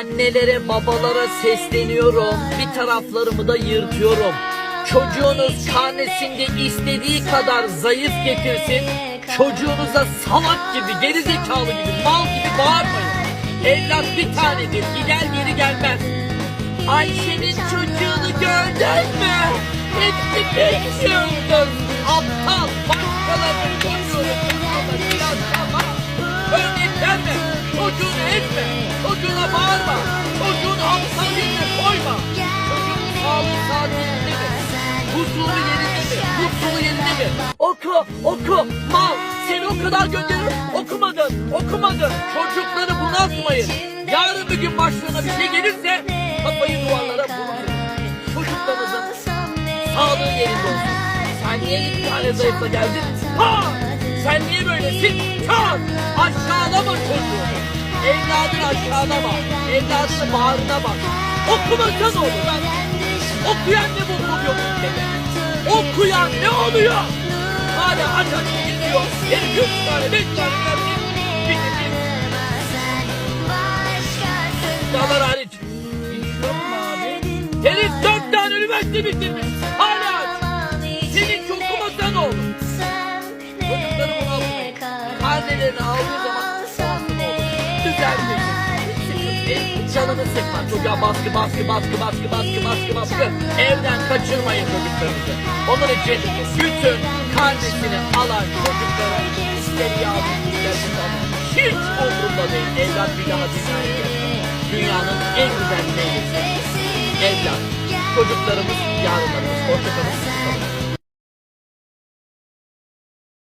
Annelere babalara sesleniyorum. Bir taraflarımı da yırtıyorum. Çocuğunuz karnesinde istediği kadar zayıf getirsin. Çocuğunuza salak gibi, gerizekalı gibi, mal gibi bağırmayın. Evlat bir tanedir, gider geri gelmez. Ayşe'nin çocuğunu gördün mü? Hepsi beş yıldız. Aptal, başkalarının çocuğunu kızmalar, biraz bak. Örnek verme, çocuğunu etme, çocuğuna bağırma, çocuğunu aptal yerine koyma. Çocuğun sağlığı saat yerinde mi? Huzuru yerinde mi? Mutluluğu yerinde mi? Oku, oku, mal. Seni o kadar gönderirim, okumadın, okumadın. Çocukları bunaltmayın. Yarın bir gün başlarına bir şey gelirse kafayı duvarlara vurun. Çocuklarınızın sağlığı yerinde olsun. Sen niye iki tane zayıfla geldin? Ha! Sen niye böylesin? Çal! Çocuğu. Evladını aşağılama. Evladını bağrına bak. Okumasa ne olur lan? Okuyan ne mutluluk yok ülkede. Okuyan ne oluyor? Hala aç aç gidiyor. Herif üç tane, beş tane geldi. Bitti. Dağlar hariç. Herif dört tane üniversite bitirmiş. Hala. Senin çok okumasa ne olur? Çocukları bunu almayın. Karnelerini aldığı zaman Canını sıkma. Çocuğa baskı, baskı, baskı, baskı, baskı, baskı, baskı. Evden kaçırmayın çocuklarınızı. Onun için bütün karnesini alan çocuklara ister yavrum ister hiç umurumda değil. Evlat bir daha dünyaya. Dünyanın en güzel meyvesi. Evlat. Çocuklarımız yarınlarımız. Hoşçakalın.